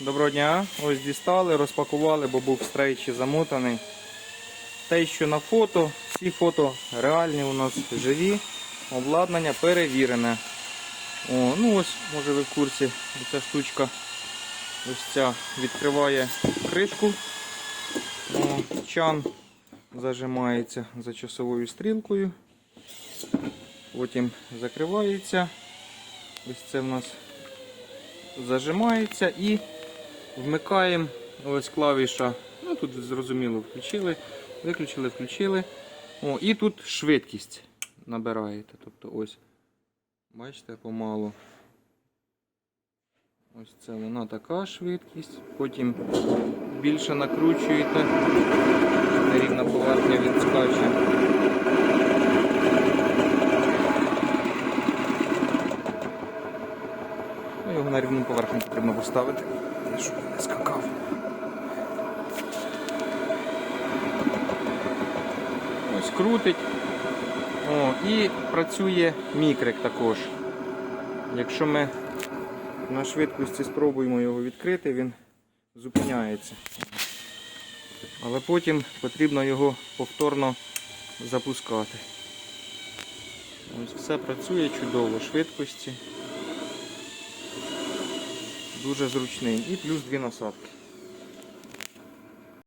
Доброго дня. Ось дістали, розпакували, бо був стрейчі замотаний. Те, що на фото, всі фото реальні у нас живі, обладнання перевірене. О, ну ось, може ви в курсі, ця штучка ось ця відкриває кришку. О, чан зажимається за часовою стрілкою. Потім закривається. Ось це в нас зажимається і вмикаємо ось клавіша. Ну тут зрозуміло включили, виключили, включили. О, і тут швидкість набираєте. Тобто ось, бачите, помалу. Ось це вона така швидкість. Потім більше накручуєте, на рівну поверхню потрібно поставити, щоб не скакав. Ось крутить. О, і працює мікрик також. Якщо ми на швидкості спробуємо його відкрити, він зупиняється. Але потім потрібно його повторно запускати. Ось все працює чудово, швидкості. Дуже зручний. І плюс дві насадки.